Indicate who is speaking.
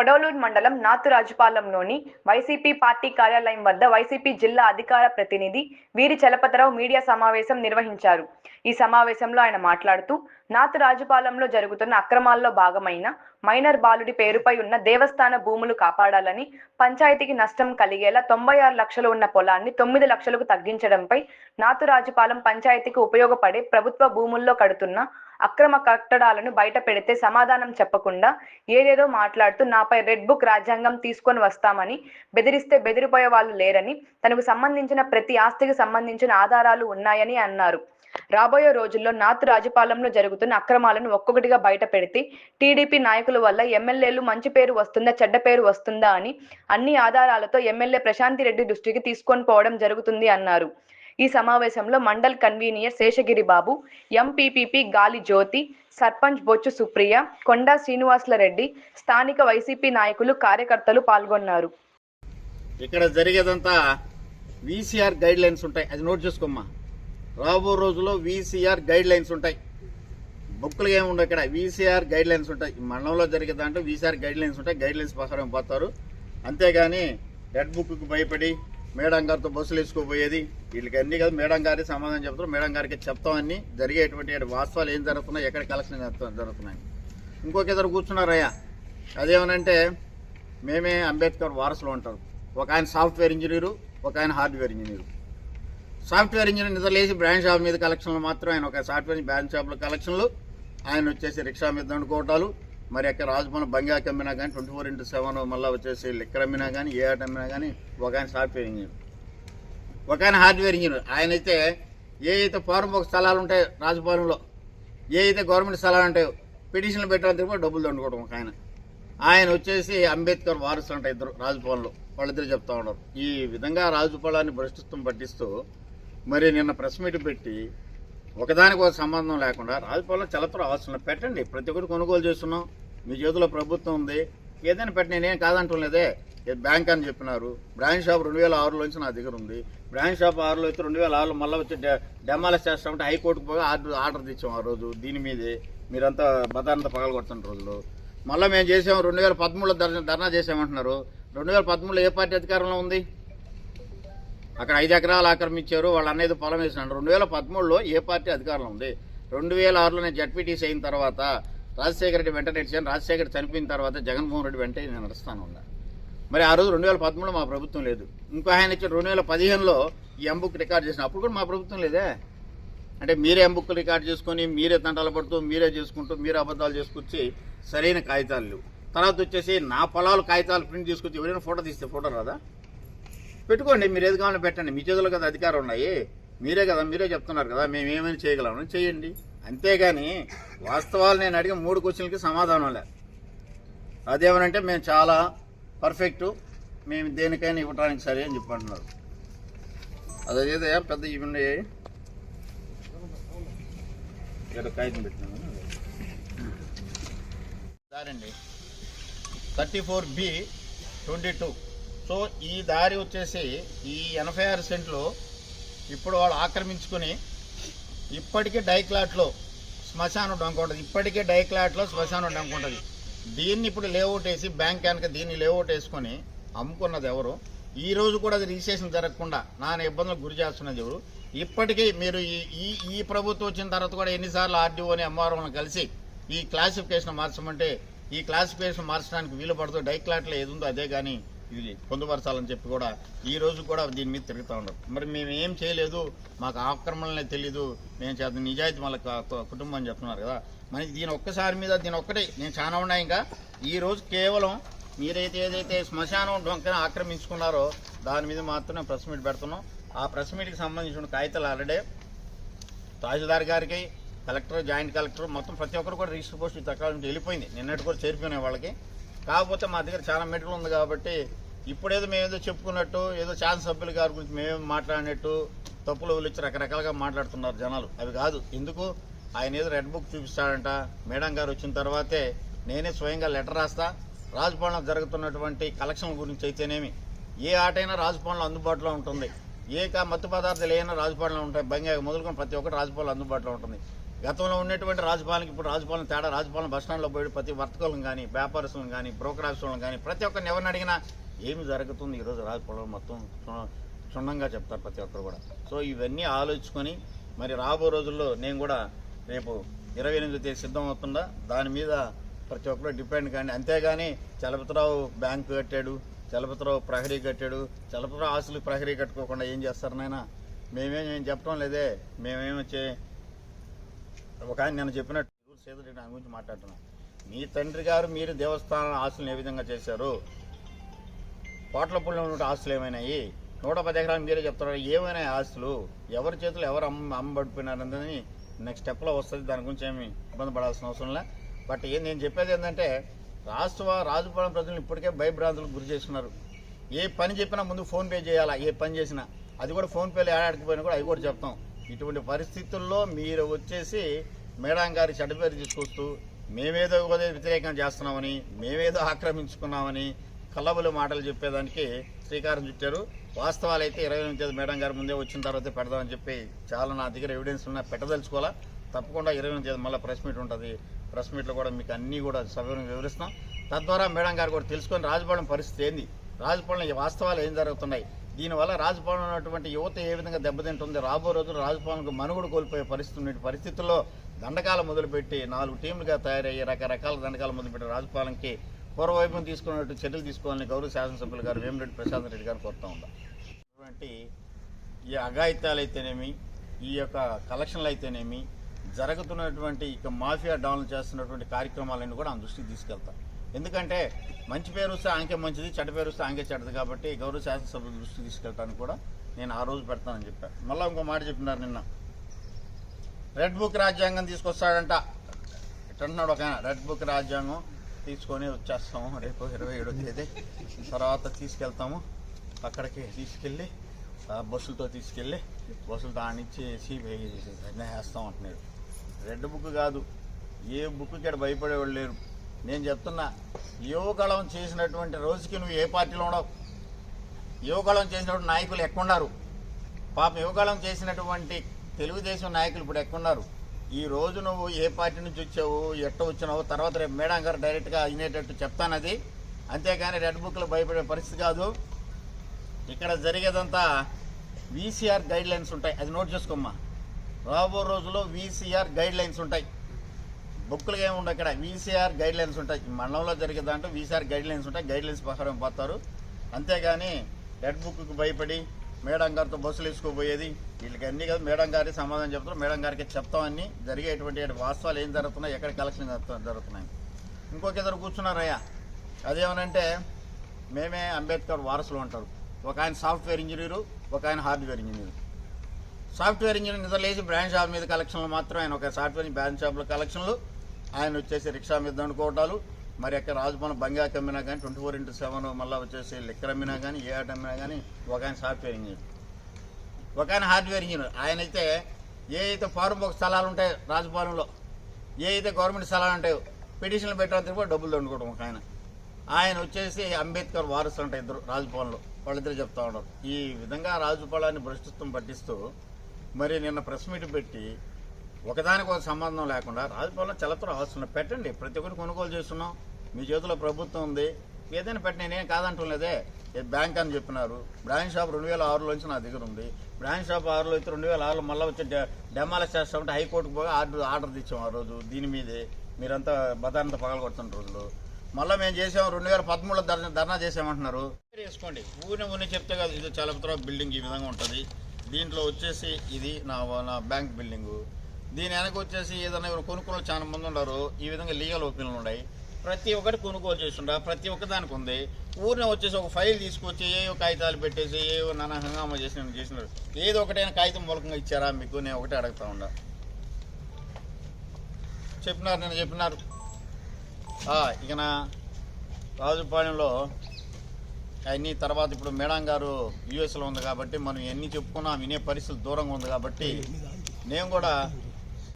Speaker 1: కొడవలూరు మండలం నాతురాజుపాలెంలోని YCP party కార్యాలయం వద్ద వైసీపీ జిల్లా అధికార ప్రతినిధి వీరి చలపతిరావు మీడియా సమావేశం నిర్వహించారు. ఈ సమావేశంలో ఆయన మాట్లాడుతూ నాతురాజుపాలెంలో జరుగుతున్న అక్రమాల్లో భాగమైన మైనర్ బాలుడి పేరుపై ఉన్న దేవస్థాన భూములు కాపాడాలని పంచాయతీకి నష్టం కలిగేలా తొంభై ఆరు లక్షలు ఉన్న పొలాన్ని తొమ్మిది లక్షలకు తగ్గించడంపై నాతురాజుపాలెం పంచాయతీకి ఉపయోగపడే ప్రభుత్వ భూముల్లో కడుతున్న అక్రమ కట్టడాలను బయట పెడితే సమాధానం చెప్పకుండా ఏదేదో మాట్లాడుతూ నాపై రెడ్ బుక్ రాజ్యాంగం తీసుకొని వస్తామని బెదిరిస్తే బెదిరిపోయే వాళ్ళు లేరని తనకు సంబంధించిన ప్రతి ఆస్తికి సంబంధించిన ఆధారాలు ఉన్నాయని అన్నారు. రాబోయే రోజుల్లో నాతు రాజపాలెంలో జరుగుతున్న అక్రమాలను ఒక్కొక్కటిగా బయట పెడితే టీడీపీ నాయకుల వల్ల ఎమ్మెల్యేలు మంచి పేరు వస్తుందా చెడ్డ పేరు వస్తుందా అని అన్ని ఆధారాలతో ఎమ్మెల్యే ప్రశాంతి రెడ్డి దృష్టికి తీసుకొని పోవడం జరుగుతుంది అన్నారు. ఈ సమావేశంలో మండల్ కన్వీనియర్ శేషగిరి బాబు ఎంపీపీపీ గాలి జ్యోతి సర్పంచ్ బొచ్చు సుప్రియ కొండా శ్రీనివాసుల రెడ్డి స్థానిక వైసీపీ నాయకులు కార్యకర్తలు పాల్గొన్నారు.
Speaker 2: ఇక్కడ జరిగేదంతా వీసీఆర్ గైడ్ లైన్స్ ఉంటాయి. అది నోట్ చేసుకోమ్మా. రాబో రోజుల్లో వీసీఆర్ గైడ్ లైన్స్ ఉంటాయి. బుక్లు ఏముండవు ఇక్కడ. వీసీఆర్ గైడ్ లైన్స్ ఉంటాయి. మండలంలో జరిగే దాంట్లో వీసీఆర్ గైడ్ లైన్స్ ఉంటాయి. గైడ్ లైన్స్ ప్రకారం పోతారు. అంతేగాని రెడ్ బుక్కి భయపడి మేడం గారితో బస్సులు వేసుకోపోయేది. వీళ్ళకి అన్ని కదా. మేడం గారి సమాధానం చెప్తారు. మేడం గారికి చెప్తామని జరిగేటువంటి వాస్తవాలు ఏం జరుగుతున్నాయి? ఎక్కడ కలెక్షన్ జరుగుతున్నాయి? ఇంకొక ఇద్దరు కూర్చున్నారయ్యా అదేమనంటే మేమే అంబేద్కర్ వారసులు ఉంటారు ఒక ఆయన సాఫ్ట్వేర్ ఇంజనీరు ఒక ఆయన హార్డ్వేర్ ఇంజనీరు సాఫ్ట్వేర్ ఇంజనీర్ నిద్రలేసి బ్రాండ్ షాప్ మీద కలెక్షన్లు మాత్రం ఆయన ఒక సాఫ్ట్వేర్ బ్రాండ్ షాప్లో కలెక్షన్లు. ఆయన వచ్చేసి రిక్షా మీద దండుకోవటాలు. మరి అక్కడ రాజభవన్ బంగాకి అమ్మినా కానీ ట్వంటీ ఫోర్ ఇంటూ సెవెన్ మళ్ళీ వచ్చేసి లిక్కర్ అమ్మినా కానీ ఏ ఆట అమ్మినా కానీ ఒక ఆయన సాఫ్ట్వేర్ ఇంజనీర్. ఒక ఆయన హార్డ్వేర్ ఇంజనీర్. ఆయన అయితే ఏ అయితే ఫారం స్థలాలు ఉంటాయి రాజభవనంలో ఏ అయితే గవర్నమెంట్ స్థలాలు ఉంటాయో పిటిషన్లు పెట్టడానికి కూడా డబ్బులు దండుకోవడం ఒక ఆయన. ఆయన వచ్చేసి అంబేద్కర్ వారసులు ఉంటాయి ఇద్దరు రాజభవన్లో. వాళ్ళిద్దరు చెప్తా ఉన్నారు. ఈ విధంగా రాజుపాలాన్ని భ్రష్టిత్వం పట్టిస్తూ మరి నిన్న ప్రెస్ మీట్ పెట్టి ఒకదానికి ఒక సంబంధం లేకుండా రాజపాలెం చలపర అవసరం పెట్టండి. ప్రతి ఒక్కరు కొనుగోలు చేస్తున్నాం. మీ చేతిలో ప్రభుత్వం ఉంది. ఏదైనా పెట్టి నేనేం కాదంటం లేదే. బ్యాంక్ అని చెప్పినారు. బ్రాంచ్ షాప్ రెండు వేల ఆరులో నుంచి నా దగ్గర ఉంది. బ్రాంచ్ షాప్ ఆరులో అయితే రెండు వేల ఆరులో మళ్ళీ వచ్చి డెమాలిష్ చేస్తామంటే హైకోర్టుకు పోయి ఆర్డర్ ఆర్డర్ తెచ్చాం ఆ రోజు. దీని మీదే మీరంతా బదానంతా పగలగొడుతున్న రోజులు. మళ్ళీ మేము చేసాం రెండు వేల పదమూడులో ధర్నా ధర్నా చేసామంటున్నారు. రెండు వేల పదమూడులో ఏ పార్టీ అధికారంలో ఉంది? అక్కడ ఐదు ఎకరాలు ఆక్రమించారు వాళ్ళు అనేది పొలం వేసినాడు. రెండు వేల పదమూడులో ఏ పార్టీ అధికారంలో ఉంది? రెండు వేల ఆరులో నేను జడ్పీటీసీ అయిన తర్వాత రాజశేఖర రెడ్డి వెంట నడిచాను రాజశేఖర చనిపోయిన తర్వాత జగన్మోహన్ రెడ్డి వెంట నేను నడుస్తాను ఉన్నా మరి ఆ రోజు రెండు వేల పదమూడులో మా ప్రభుత్వం లేదు. ఇంకో ఆయన ఇచ్చి రెండు వేల పదిహేనులో ఈ ఎంబుక్ రికార్డ్ చేసిన. అప్పుడు కూడా మా ప్రభుత్వం లేదే. అంటే మీరే ఎంబుక్ రికార్డ్ చేసుకొని మీరే తంటాలు పడుతూ మీరే చేసుకుంటూ మీరే అబద్ధాలు చేసుకొచ్చి సరైన కాగితాలు లేవు. తర్వాత వచ్చేసి నా పొలాలు కాగితాలు ప్రింట్ తీసుకొచ్చి ఎవరైనా ఫోటో తీస్తే ఫోటో రాదా? పెట్టుకోండి మీరు ఏది కావాలో పెట్టండి. మీ చేతిలో కదా అధికారం ఉన్నాయి. మీరే కదా మీరే చెప్తున్నారు కదా మేము ఏమైనా చేయగలము చేయండి. అంతేగాని వాస్తవాలు నేను అడిగిన మూడు క్వశ్చన్లకి సమాధానం లేదు అదేమనంటే మేము చాలా పర్ఫెక్ట్ మేము దేనికైనా ఇవ్వడానికి సరే అని చెప్పంటున్నారు. అదేదో పెద్ద ఇవి ఉన్నాయి. ఇక్కడ కాగితం పెట్టినాను. Thirty four B twenty two. So ఈ దారి వచ్చేసి ఈ ఎనభై ఆరు సెంట్లు ఇప్పుడు వాళ్ళు ఆక్రమించుకొని ఇప్పటికే డైక్లాట్లో శ్మశానం డొంక ఉంటుంది ఇప్పటికే డైక్లాట్లో శ్మశానం డొంక ఉంటుంది దీన్ని ఇప్పుడు లేఅవుట్ వేసి బ్యాంక్ కనుక దీన్ని లేఅవుట్ వేసుకొని అమ్ముకున్నది ఎవరు? ఈ రోజు కూడా అది రిజిస్ట్రేషన్ జరగకుండా నాన్న ఇబ్బందులకు గురి చేస్తున్నది ఎవరు? ఇప్పటికీ మీరు ఈ ఈ ఈ ప్రభుత్వం వచ్చిన తర్వాత కూడా ఎన్నిసార్లు ఆర్డీఓని ఎంఆర్ఓని కలిసి ఈ క్లాసిఫికేషన్ మార్చమంటే ఈ క్లాసిఫికేషన్ మార్చడానికి వీలు పడుతూ డైక్లాట్లో ఏది ఉందో అదే కానీ ఇది పొందుపరచాలని చెప్పి కూడా ఈ రోజు కూడా దీని మీద తిరుగుతూ ఉండరు మరి మేము ఏం చేయలేదు మాకు ఆక్రమణలే తెలీదు మేము చేత నిజాయితీ మళ్ళీ కుటుంబం అని చెప్తున్నారు కదా. మరి దీని ఒక్కసారి మీద దీని ఒక్కటే నేను చాలా ఉన్నాయి ఇంకా. ఈ రోజు కేవలం మీరైతే ఏదైతే శ్మశానం డొంకన ఆక్రమించుకున్నారో దాని మీద మాత్రమే ప్రెస్ మీట్ పెడుతున్నాం. ఆ ప్రెస్ మీట్కి సంబంధించిన కాగితాలు ఆల్రెడీ తహసీల్దార్ గారికి కలెక్టర్ జాయింట్ కలెక్టర్ మొత్తం ప్రతి ఒక్కరు కూడా రిజిస్టర్ పోస్ట్ తక్కువ వెళ్ళిపోయింది. నిన్నటి కూడా చేరిపోయినాయి వాళ్ళకి. కాకపోతే మా దగ్గర చాలా మెటీరియల్ ఉంది కాబట్టి ఇప్పుడేదో మేము ఏదో చెప్పుకున్నట్టు ఏదో శాసన సభ్యుల గారి గురించి మేమేం మాట్లాడినట్టు తప్పులు ఇచ్చి రకరకాలుగా మాట్లాడుతున్నారు జనాలు. అవి కాదు. ఎందుకు? ఆయన ఏదో రెడ్ బుక్ చూపిస్తాడంట. మేడం గారు వచ్చిన తర్వాతే నేనే స్వయంగా లెటర్ రాస్తా. రాజభవన్లో జరుగుతున్నటువంటి కలెక్షన్ గురించి అయితేనేమి? ఏ ఆటైనా రాజభవన్లో అందుబాటులో ఉంటుంది. ఏ కా మత్తు పదార్థాలు ఏమైనా రాజపాలెంలో ఉంటాయి. బంగా మొదలుకొని ప్రతి ఒక్కటి రాజపాలెంలో అందుబాటులో ఉంటుంది. గతంలో ఉన్నటువంటి రాజభవన్కి ఇప్పుడు రాజభవన్ తేడా. రాజపాలన బస్టాండ్లో పోయి ప్రతి వర్తకులను కానీ వ్యాపారస్తులను కానీ బ్రోకర్ ఆఫీసులను కానీ ప్రతి ఒక్కరిని ఎవరిని అడిగినా ఏమి జరుగుతుంది ఈరోజు రాజపాలన మొత్తం క్షుణ్ణంగా చెప్తారు ప్రతి ఒక్కరు కూడా. సో ఇవన్నీ ఆలోచించుకొని మరి రాబో రోజుల్లో నేను కూడా రేపు ఇరవై ఎనిమిది తేదీ సిద్ధం అవుతుందా? దాని మీద ప్రతి ఒక్కరు డిపెండ్ కానీ అంతేగాని చలపతిరావు బ్యాంకు కట్టాడు చలపతిరావు ప్రహరీ కట్టాడు చలపతిరావు ఆస్తులు ప్రహరీ కట్టుకోకుండా ఏం చేస్తారు నాయన? మేమేం చెప్పడం లేదే. మేమేమో చే ఒక ఆయన నేను చెప్పినట్టు ఊరు సేతురెడ్డి ఆయన గురించి మాట్లాడుతున్నాను మీ తండ్రి గారు మీరు దేవస్థానం ఆస్తులను ఏ విధంగా చేశారు? కోట్లపల్లి ఉన్న ఆస్తులు ఏమైనాయి? నూట పది ఎకరాలు మీరే చెప్తున్నారు ఏమైనా ఆస్తులు? ఎవరి చేతులు ఎవరు అమ్మ అమ్మబడిపోయినారని నెక్స్ట్ స్టెప్లో వస్తుంది దాని గురించి ఏమి ఇబ్బంది పడాల్సిన అవసరం లే. బట్ ఏం నేను చెప్పేది ఏంటంటే రాష్ట్ర రాజుపాలెం ప్రజలు ఇప్పటికే భయభ్రాంతులకు గురి చేస్తున్నారు. ఏ పని చెప్పినా ముందు ఫోన్పే చేయాలా? ఏ పని చేసినా. అది కూడా ఫోన్పేలో ఏడాడిపోయినా కూడా అవి కూడా చెప్తాం. ఇటువంటి పరిస్థితుల్లో మీరు వచ్చేసి మేడం గారి చెడ్డ పేరు తీసుకొస్తూ మేమేదో ఏదో వ్యతిరేకం చేస్తున్నామని మేమేదో ఆక్రమించుకున్నామని కల్లబులు మాటలు చెప్పేదానికి శ్రీకారం చుట్టారు. వాస్తవాలు అయితే ఇరవై ఎనిమిది మేడం గారు ముందే వచ్చిన తర్వాత పెడదామని చెప్పి చాలా నా దగ్గర ఎవిడెన్స్ ఉన్నా పెట్టదలుచుకోవాలా? తప్పకుండా ఇరవై ఎనిమిది తేదీ మళ్ళీ ప్రెస్ మీట్ ఉంటుంది. ప్రెస్ మీట్లో కూడా మీకు అన్నీ కూడా సభ్యులను వివరిస్తాం. తద్వారా మేడం గారు కూడా తెలుసుకొని రాజభవనం పరిస్థితి ఏంది? రాజపాలెం వాస్తవాలు ఏం జరుగుతున్నాయి? దీనివల్ల రాజపాలెం ఉన్నటువంటి యువత ఏ విధంగా దెబ్బతింటుంది? రాబో రోజులు రాజభవన్కు మనుగడ కోల్పోయే పరిస్థితి ఉన్న పరిస్థితుల్లో దండకాలు మొదలుపెట్టి నాలుగు టీంలుగా తయారయ్యి రకరకాల దండకాలు మొదలుపెట్టి రాజపాలెంకి పూర్వవైపున తీసుకున్నట్టు చర్యలు తీసుకోవాలని గౌరవ శాసనసభ్యులు గారు వేమిరెడ్డి ప్రశాంత్ రెడ్డి గారు కోరుతా ఉందా అటువంటి ఈ అఘాయిత్యాలు అయితేనేమి ఈ యొక్క కలెక్షన్లు అయితేనేమి జరుగుతున్నటువంటి ఇక మాఫియా డౌన్లు చేస్తున్నటువంటి కార్యక్రమాలన్నీ కూడా ఆ దృష్టికి తీసుకెళ్తాం ఎందుకంటే మంచి పేరు వస్తే ఆంకే మంచిది చెడ్డ పేరు వస్తే ఆంకే చెడ్డది కాబట్టి గౌరవ శాసనసభ్యుల దృష్టికి తీసుకెళ్ళడానికి కూడా నేను ఆ రోజు పెడతానని చెప్పాను మళ్ళీ ఇంకో మాట చెప్పినారు నిన్న. రెడ్ బుక్ రాజ్యాంగం తీసుకొస్తాడంట. ఇట్టన్నాడు ఒక రెడ్ బుక్ రాజ్యాంగం తీసుకొని వచ్చేస్తాము. రేపు ఇరవై ఏడో తేదీ. తర్వాత తీసుకెళ్తాము. అక్కడికి తీసుకెళ్ళి బస్సులతో తీసుకెళ్ళి బస్సులు దానిచ్చి సిబిఐ వేస్తాం అంటున్నాడు. రెడ్ బుక్ కాదు. ఏ బుక్ ఇక్కడ భయపడేవాళ్ళు లేరు. నేను చెప్తున్నా యువకళం చేసినటువంటి రోజుకి నువ్వు ఏ పార్టీలో ఉండవు. యువకళం చేసినటువంటి నాయకులు ఎక్కడున్నారు? పాపం యువకళం చేసినటువంటి తెలుగుదేశం నాయకులు ఇప్పుడు ఎక్కడున్నారు? ఈ రోజు నువ్వు ఏ పార్టీ నుంచి వచ్చావు ఎట్ట వచ్చినావు తర్వాత రేపు మేడం గారు డైరెక్ట్గా అయినేటట్టు చెప్తానది. అంతేకాని రెడ్ బుక్లో భయపడే పరిస్థితి కాదు. ఇక్కడ జరిగేదంతా వీసీఆర్ గైడ్ లైన్స్ ఉంటాయి. అది నోట్ చేసుకోమ్మా. రాబో రోజుల్లో వీసీఆర్ గైడ్ లైన్స్ ఉంటాయి. బుక్లుగా ఏమి ఉండవు ఇక్కడ. వీసీఆర్ గైడ్ లైన్స్ ఉంటాయి. మండలంలో జరిగే దాంట్లో వీసీఆర్ గైడ్ లైన్స్ ఉంటాయి. గైడ్ లైన్స్ ప్రకారం పోతారు. అంతేగాని రెడ్ బుక్కు భయపడి మేడం గారితో బస్సులు వేసుకోబోయేది వీళ్ళకి అన్ని కదా మేడం గారి సమాధానం చెప్తారు మేడం గారికి చెప్తామని జరిగేటువంటి వాస్తవాలు ఏం జరుగుతున్నాయి ఎక్కడ కలెక్షన్ జరుగుతున్నాయి. ఇంకొక ఇద్దరు కూర్చున్నారయ్యా అదేమనంటే మేమే అంబేద్కర్ వారసులు అంటారు. ఒక ఆయన సాఫ్ట్వేర్ ఇంజనీరు ఒక ఆయన హార్డ్వేర్ ఇంజనీరు. సాఫ్ట్వేర్ ఇంజనీర్ నిద్ర లేచి బ్రాండ్ షాప్ మీద కలెక్షన్లు మాత్రం ఆయన ఒక సాఫ్ట్వేర్ బ్రాండ్ షాప్లో కలెక్షన్లు ఆయన వచ్చేసి రిక్షా మీద దండుకోవటాలు. మరి అక్కడ రాజభవన్ బంగారు అమ్మినా కానీ ట్వంటీ ఫోర్ ఇంటూ సెవెన్ మళ్ళీ వచ్చేసి లిక్కర్ అమ్మినా కానీ ఏ ఆట అమ్మినా కానీ ఒక ఆయన సాఫ్ట్వేర్ ఇంజనీర్. ఒక ఆయన హార్డ్వేర్ ఇంజనీర్. ఆయన అయితే ఏ అయితే ఫారం ఒక స్థలాలు ఉంటాయి రాజభవనంలో ఏ అయితే గవర్నమెంట్ స్థలాలు ఉంటాయో పిటిషన్లు పెట్టడానికి కూడా డబ్బులు దండుకోవడం ఒక ఆయన. ఆయన వచ్చేసి అంబేద్కర్ వారసు ఉంటాయి ఇద్దరు రాజభవన్లో వాళ్ళిద్దరు చెప్తా ఉన్నారు. ఈ విధంగా రాజుపాలాన్ని భ్రష్టత్వం పట్టిస్తూ మరి నిన్న ప్రెస్ మీట్ పెట్టి ఒకదానికి ఒక సంబంధం లేకుండా రాజభవన్లో చలత్రం అవసరం పెట్టండి. ప్రతి ఒక్కరు కొనుగోలు చేస్తున్నాం. మీ చేతిలో ప్రభుత్వం ఉంది. ఏదైనా పెట్టిన నేనేం కాదంటలేదే ఏ బ్యాంక్ అని చెప్పినారు. బ్రాంచ్ షాప్ రెండు వేల ఆరులో నుంచి నా దగ్గర ఉంది. బ్రాంచ్ షాప్ ఆరులో అయితే రెండు వేల ఆరులో మళ్ళీ వచ్చి డెమాలిష్ చేస్తామంటే హైకోర్టుకు పోగా ఆర్డర్ ఆర్డర్ తెచ్చాం ఆ రోజు దీని మీదే. మీరంతా బదానంత పగల కొడుతున్న రోజులు. మళ్ళీ మేము చేసాం రెండు వేల పదమూడులో ధర్నా ధర్నా చేసామంటున్నారు. వేసుకోండి. ఊరిని ఊరిని చెప్తే కాదు ఇది చలపతిరావు బిల్డింగ్ ఈ విధంగా ఉంటుంది. దీంట్లో వచ్చేసి ఇది నా నా బ్యాంక్ బిల్డింగు. దీని వెనక వచ్చేసి ఏదైనా కొనుక్కున్న చాలా మంది ఉన్నారు. ఈ విధంగా లీగల్ ఓపెన్లు ఉన్నాయి. ప్రతి ఒక్కటి కొనుగోలు చేస్తుండ ప్రతి ఒక్క దానికి ఉంది. ఊరిని వచ్చేసి ఒక ఫైల్ తీసుకొచ్చి ఏవో కాగితాలు పెట్టేసి ఏవో నానా హంగామా చేసిన చేసినారు ఏదో ఒకటైనా కాగితం మూలకంగా ఇచ్చారా మీకు? నేను ఒకటే అడుగుతా ఉండా చెప్పినారు నేను చెప్పినారు. ఇక నా రాజుపాలెంలో అన్ని తర్వాత ఇప్పుడు మేడం గారు యుఎస్లో ఉంది కాబట్టి మనం ఎన్ని చెప్పుకున్నా వినే పరిస్థితి దూరంగా ఉంది కాబట్టి నేను కూడా